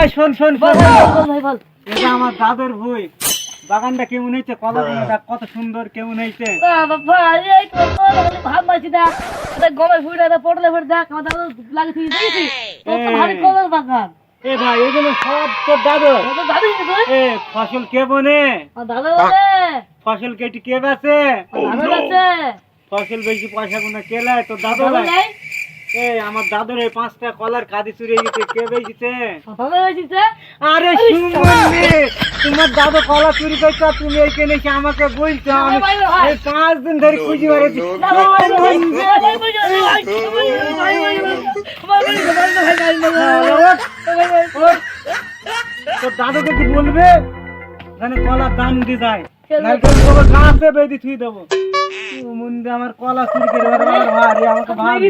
ভাই শোন শোন শোন। ভাই, বল। এটা আমার দাদুর বই বাগানটা কেমন হয়েছে? কলা কত সুন্দর কেমন হয়েছে? আহ, এই তো তো ভাব মারছি না এটা গমে ফুটে এটা পটলে ফুটে দেখ আমার দাদা লাগে তুই দেখেছি তোর তো ভারী কলার বাগান। এ ভাই এগুলো সব তোর দাদু। দাদু এ ফসল কে বনে দাদা ফসল কেটে কে বেছে ফসল বেশি পয়সা কোনো কে লাই তোর দাদু দাদা লাই নাই এ আমার দাদুর এই পাঁচটা কলার কাদি চুরি গেছে কে বেচেছে আরে তোমার দাদু কলা চুরি করছ তুমি এইখানে এসে আমাকে বলছো আমি। এই পাঁচ দিন ধরে খুঁজে তোর দাদুকে কি বলবে জানে কলার দাম দি যায় গাছে বেঁধে থুই দেবো মুন্ডে আমার কলা চুরি করে ভারী আমাকে ভাবি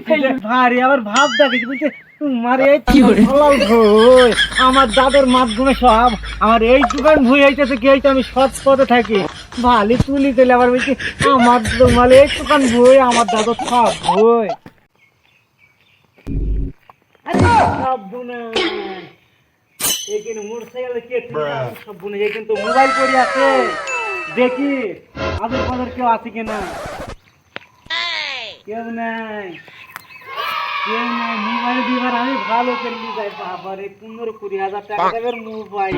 ভারী আবার ভাব দেখেছি বলছে তোমার এই কলাও ভই আমার দাদুর মাধ্যমে সব আমার এই দোকান ভুই হইতেছে কি হইতে আমি সৎ পথে থাকি। ভালি তুলি দিলে আবার বলছি আমার তোমার এই দোকান ভুই আমার দাদুর সব ভই সব বুনে এইখানে মোটরসাইকেল কে সব বুনে এইখানে তো মোবাইল পড়ে আছে। দেখি আদর পাদর কেউ আছে কিনা? কেউ নাই। কেউ নাই। মোবাইল দিবার আমি ভালো করলি যাই বাবারে পনেরো কুড়ি হাজার টাকা দেবের মোবাইল।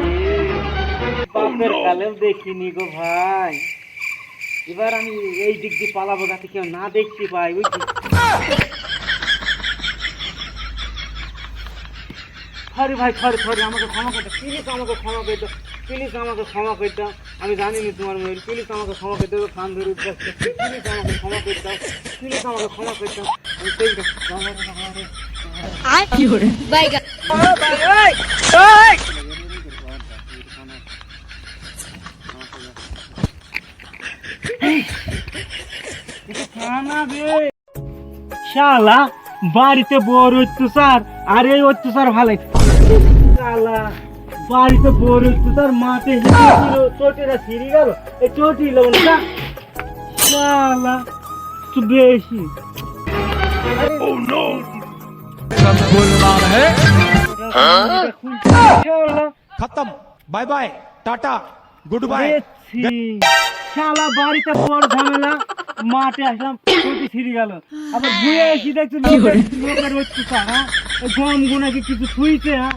বাপের কালেও দেখিনি গো ভাই। এবার আমি এই দিক দিয়ে পালাবো যাতে কেউ না দেখতে পাই বুঝছি সরি ভাই সরি সরি আমাকে ক্ষমা করে দাও। প্লিজ আমাকে ক্ষমা করে দাও। প্লিজ আমাকে ক্ষমা করে দাও। আমি জানি না তোমার মোবাইল প্লিজ আমাকে ক্ষমা করে দেবো কান ধরে উঠে প্লিজ আমাকে ক্ষমা করে দাও। প্লিজ আমাকে ক্ষমা করে দাও। আমি সেই শালা বাড়িতে বড় অত্যাচার আর এই অত্যাচার ভালো। বাড়িতে বড় একটু তার মাঠে হেঁটেছিল চটিটা ছিঁড়ে গেল এই চটি এলো না শালা তো বেশি। খতম। Bye bye tata goodbye. শালা বাড়িতে বড় ঝামেলা মাঠে আসলাম চটি ছিঁড়ে গেল। আবার ঘুরে এসে দেখছি লোকের হ্যাঁ? গম কিছু ছুঁইছে হ্যাঁ?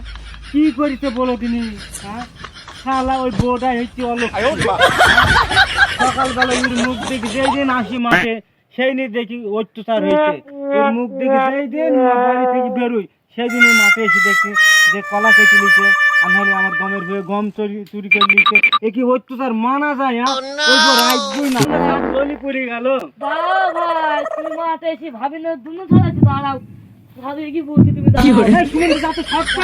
কি করিতে বলো তিনি? হ্যাঁ? শালা ওই বোটাই হচ্ছে অলোক সকালবেলা ওর মুখ দেখি যেই দিন আসি মাঠে সেই দিন দেখি অত্যাচার হয়েছে ওর মুখ দেখি যেই দিন বাড়ি থেকে বেরোই সেই দিনই মাঠে এসে দেখি যে কলা কেটে লিছে আর আমার গমের হয়ে গম চুরি চুরি করে লিছে এ কি অত্যাচার? মানা যায় হ্যাঁ? ওই তো রাখবই না চলি পড়ে গেল। দাঁড়াও ভাই তুমি মাঠে এসে ভাবি না দুনো ছড়াচ্ছি দাঁড়াও। ভাবি কি বলছি তুমি দাঁড়াও এই শুনে যা তো সবটা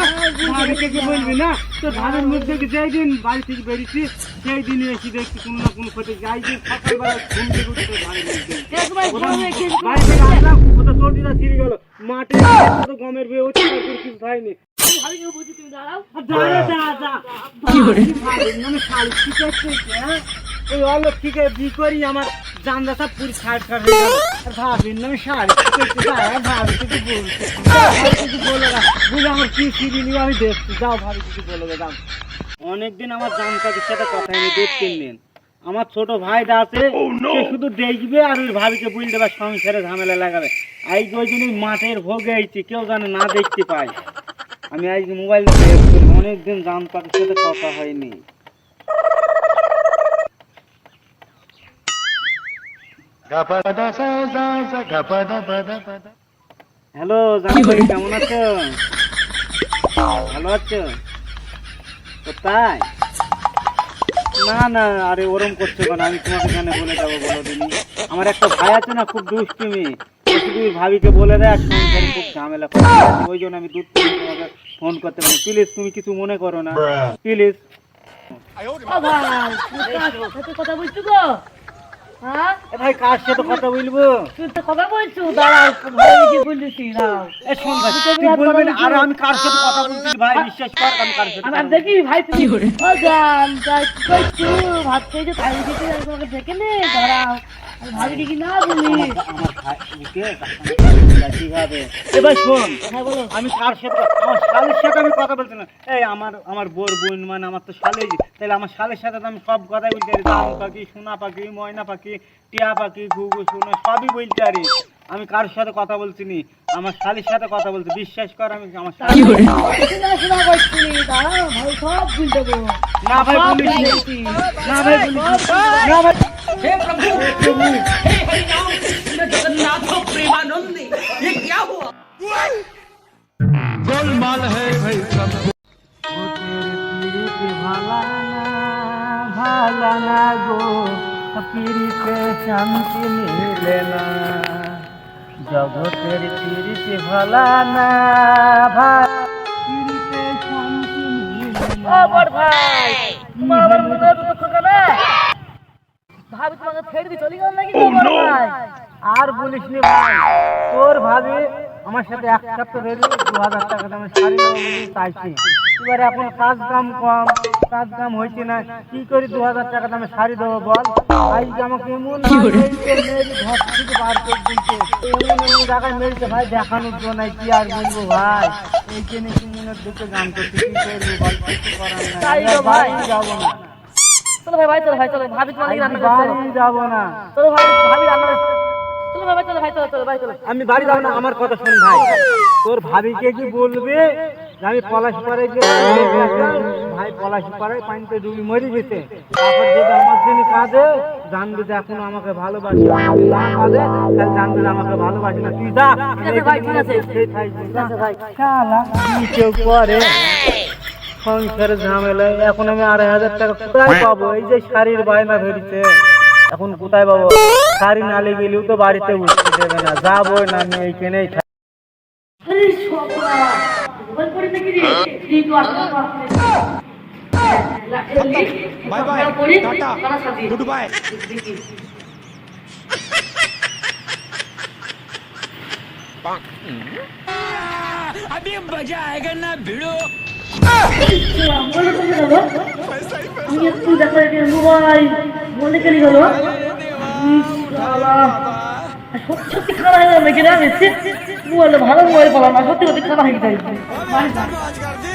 ভাবিকে কি বলবি না? তো ধানের মধ্যে কি যেই দিন বাড়ি থেকে বেরিয়েছি সেই দিনই এসে দেখছি কোনো না কোনো ক্ষতি। যাই দিন সকালবেলা ঘুম থেকে উঠে তো ধানের মধ্যে। একবার জমে খেয়ে বাড়ি থেকে আসলাম ও চটিটা ছিঁড়ে গেল। মাঠে এসে গমের বয়ে হচ্ছে কিছু খাইনি। মানে শালি ঠিক আছে হ্যাঁ? ঠিক বি করি আমার। জানলা সব পুরি ছাড় ছাড় হয়ে গেল আর ভাবিন না আমি শাড়ি ভাবি কিছু বলছি কিছু বলে না। বুঝে আমার কি সিঁড়ি নিয়ে আমি দেখছি? যাও ভাবি কিছু বলে দে যাও। অনেকদিন আমার জানকাদের সাথে কথা হয়নি দু তিন দিন আমার ছোট ভাইটা আছে সে শুধু দেখবে আর ওই ভাবিকে বুঝতে পারে সংসারে ঝামেলা লাগাবে। আই ওই দিন ওই মাঠের ভোগে আইছি কেউ জানে না দেখতে পায়। আমি আজ মোবাইল অনেকদিন জানতাদের সাথে কথা হয়নি। হ্যালো কেমন আছো? ভালো আছো? কোথায়? না না আরে ওরম করছ কেন? আমি তোমাকে বলে যাব বলো দিনি? আমার একটা ভাই আছে না খুব ভাবিকে বলে দেয় সংসারে খুব ঝামেলা ওই জন্য আমি দূর থেকে তোমাকে ফোন করতে পারি প্লিজ তুমি কিছু মনে করো না। প্লিজ। কথা বলছো গো? হ্যাঁ ভাই কার সাথে কথা বলব তুই তো কথা বলছো দাঁড়াও ভাবি কি বলছি দাঁড়াও এ শোন ভাই তুই বলবি না আর আমি কার সাথে কথা বলছি ভাই বিশ্বাস কর আমি কার সাথে আমার দেখি ভাই তুমি ও জান যাই কি করছ ভাত খেয়েছো তাই দিকে তোমাকে দেখে নে দাঁড়াও না এবার শোন আমি কার সাথে আমার শালের সাথে আমি কথা বলছি না। এই আমার আমার বোর বোন মানে আমার তো শালে তাহলে আমার শালের সাথে আমি সব কথাই বলতে পারি। দাম পাখি সোনা পাখি ময়না পাখি টিয়া পাখি ঘুঘু সোনা সবই বলতে পারি। আমি কার সাথে কথা বলছি নি আমার শালের সাথে কথা বলছি বিশ্বাস কর আমি আমার করছি ভাই না ভাই हे प्रभु हे हरिनाम जगन्नाथ प्रेमानंदी ये क्या हुआ? गोलमाल है भाई सब। भालाना भालाना गो पीरी पे शांति मिलेला जब तेरी पीरी से भलाना भा ओ बड़ भाई तुम्हारा मन दुख करना ভাবি তোমাকে ছেড়ে দিয়ে চলে গেল নাকি ভাই আর বলিস নি ভাই তোর ভাবি আমার সাথে এক সপ্তাহ ধরে দু হাজার টাকা দামে শাড়ি চাইছি। এবার এখন কাজ কাম কম কাজ কাম হয়েছে না কি করি দু হাজার টাকা দামে শাড়ি দেবো বল? আজকে আমাকে এমন ঘর থেকে বার করে দিয়েছে। এমন এমন জায়গায় মেরেছে ভাই দেখানোর জন্য কি আর বলব ভাই? এই যে নাকি মনের দুটো গান করতে কি করব বল কিছু করার নাই। ভাই। যাব না। চলো ভাই ভাই চলো ভাই চলো। ভাবি তোমার রান্না করতে বাড়ি যাব না। চলো ভাই ভাবি রান্না করতে চলো ভাই চলো ভাই চলো চলো ভাই চলো। আমি বাড়ি যাব না আমার কথা শোন ভাই। তোর ভাবিকে কি বলবে আমি পলাশ পাড়ে গিয়ে ভাই পলাশ পাড়ে পানিতে ডুবি মরে গেছে। তারপর যদি আমার কাঁদে জানবে যে এখন আমাকে ভালোবাসে। না কাঁদে তাহলে জানবে যে আমাকে ভালোবাসে না। তুই যা। ঠিক আছে ভাই, ঠিক আছে। ঠিক ভাই। শালা, কি কেউ করে? সংসারের ঝামেলায় এখন আমি আড়াই হাজার টাকা কোথায় পাবো এই যে শাড়ির বায়না ধরেছে এখন কোথায় পাবো শাড়ি নালে গেলেও তো বাড়িতে উঠতে দেবে না যাবো না আমি এইখানেই থাকবো। আরে সপনা বল পড়ে নাকি রে ঠিক আছে bye bye tata good bye अभी मजा आएगा ना भिड़ो মোবাইল বলে গেলি হলো সত্যি সত্যি খারাপ হয়ে গেল মোবাইলটা ভালো মোবাইল। পালাম না সত্যি সত্যি খারাপ হয়ে গেছে